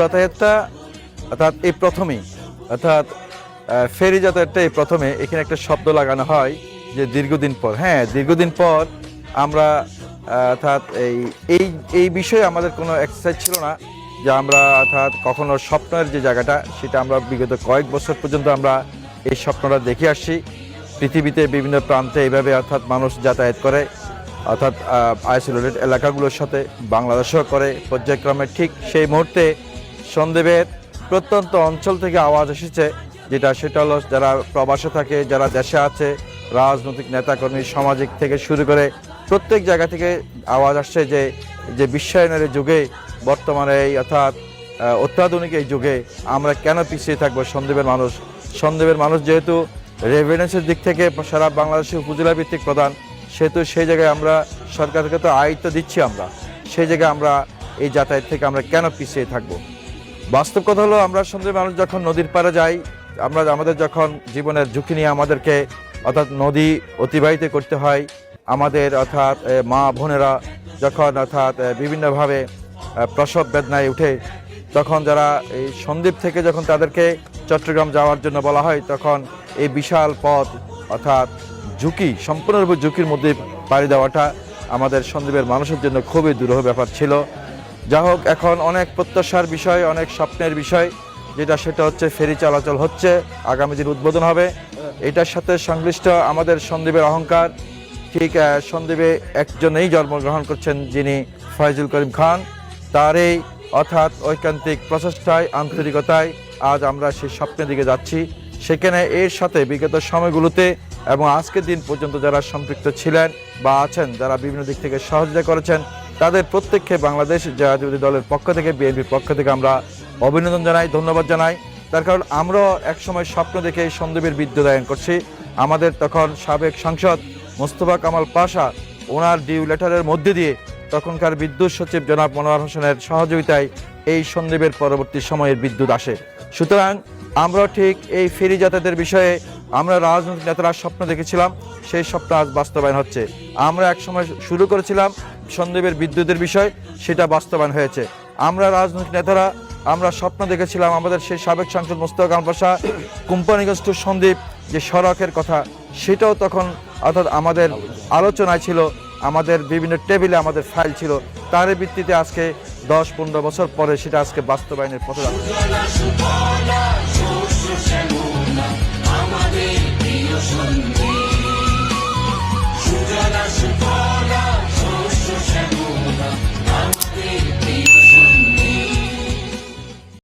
যাতায়াতটা, অর্থাৎ এই প্রথমেই, অর্থাৎ ফেরি যাতায়াতটা এই প্রথমে এখানে একটা শব্দ লাগানো হয় যে দীর্ঘদিন পর। হ্যাঁ দীর্ঘদিন পর আমরা অর্থাৎ এই এই এই বিষয়ে আমাদের কোনো এক্সারসাইজ ছিল না যে আমরা, অর্থাৎ কখনো স্বপ্নের যে জায়গাটা সেটা আমরা বিগত কয়েক বছর পর্যন্ত আমরা এই স্বপ্নটা দেখে আসছি। পৃথিবীতে বিভিন্ন প্রান্তে এইভাবে, অর্থাৎ মানুষ যাতায়াত করে, অর্থাৎ আইসোলেটেড এলাকাগুলোর সাথে, বাংলাদেশও করে, পর্যায়ক্রমে ঠিক সেই মুহূর্তে সন্দেবের প্রত্যন্ত অঞ্চল থেকে আওয়াজ এসেছে, যেটা সেটা হলো যারা প্রবাসে থাকে, যারা দেশে আছে, রাজনৈতিক নেতাকর্মী, সামাজিক থেকে শুরু করে প্রত্যেক জায়গা থেকে আওয়াজ আসছে যে যে বিশ্বায়নের যুগে, বর্তমানে এই অর্থাৎ অত্যাধুনিক এই যুগে আমরা কেন পিছিয়ে থাকব সন্দেবের মানুষ? সন্দেবের মানুষ যেহেতু রেভিনেন্সের দিক থেকে সারা বাংলাদেশের উপজেলা ভিত্তিক প্রধান, সেহেতু সেই জায়গায় আমরা সরকারকে তো আয়ত্ত দিচ্ছি আমরা। সেই জায়গায় আমরা এই যাতায়াত থেকে আমরা কেন পিছিয়ে থাকব? বাস্তব কথা হলো, আমরা সন্ধ্যে মানুষ যখন নদীর পাড়ে যাই, আমরা আমাদের যখন জীবনের ঝুঁকি নিয়ে আমাদেরকে অর্থাৎ নদী অতিবাহিত করতে হয়, আমাদের অর্থাৎ মা বোনেরা যখন অর্থাৎ বিভিন্নভাবে প্রসব বেদনায় উঠে, তখন যারা এই সন্দ্বীপ থেকে যখন তাদেরকে চট্টগ্রাম যাওয়ার জন্য বলা হয়, তখন এই বিশাল পথ অর্থাৎ ঝুঁকি, সম্পূর্ণরূপে ঝুঁকির মধ্যে পাড়ি দেওয়াটা আমাদের সন্দ্বীপের মানুষের জন্য খুবই দুরূহ ব্যাপার ছিল। যা হোক, এখন অনেক প্রত্যাশার বিষয়, অনেক স্বপ্নের বিষয়, যেটা সেটা হচ্ছে ফেরি চলাচল হচ্ছে, আগামী দিন উদ্বোধন হবে। এটার সাথে সংশ্লিষ্ট আমাদের সন্দীপের অহংকার, ঠিক সন্দীপে একজনেই জন্মগ্রহণ করছেন যিনি ফয়জুল করিম খান। তার এই অর্থাৎ ঐকান্তিক প্রচেষ্টায়, আন্তরিকতায় আজ আমরা সেই স্বপ্নের দিকে যাচ্ছি। সেখানে এর সাথে বিগত সময়গুলোতে এবং আজকের দিন পর্যন্ত যারা সম্পৃক্ত ছিলেন বা আছেন, যারা বিভিন্ন দিক থেকে সহযোগিতা করেছেন তাদের প্রত্যেককে বাংলাদেশ জাতীয়বাদী দলের পক্ষ থেকে, বিএনপির পক্ষ থেকে আমরা অভিনন্দন জানাই, ধন্যবাদ জানাই। তার কারণ আমরাও একসময় স্বপ্ন দেখে এই সন্দীপের বিদ্যুদায়ন করছি। আমাদের তখন সাবেক সাংসদ মোস্তফা কামাল পাশা, ওনার ডিউ লেটারের মধ্যে দিয়ে তখনকার বিদ্যুৎ সচিব জনাব মনোয়ার হোসেনের সহযোগিতায় এই সন্দীপের পরবর্তী সময়ের বিদ্যুৎ আসে। সুতরাং আমরা ঠিক এই ফেরি যাতায়াতের বিষয়ে আমরা রাজনৈতিক নেতারা স্বপ্ন দেখেছিলাম, সেই স্বপ্ন আজ বাস্তবায়ন হচ্ছে। আমরা একসময় শুরু করেছিলাম সন্দীপের বিদ্যুতের বিষয়, সেটা বাস্তবায়ন হয়েছে। আমরা রাজনৈতিক নেতারা, আমরা স্বপ্ন দেখেছিলাম আমাদের সেই সাবেক সাংসদ মোস্তফা কামাল পাশা কোম্পানিগঞ্জ টু সন্দীপ যে সড়কের কথা, সেটাও তখন অর্থাৎ আমাদের আলোচনায় ছিল, আমাদের বিভিন্ন টেবিলে আমাদের ফাইল ছিল, তার ভিত্তিতে আজকে দশ পনেরো বছর পরে সেটা আজকে বাস্তবায়নের পথে শ্যামলা আমাদের প্রিয় সন্ধি সুজলা সুফলা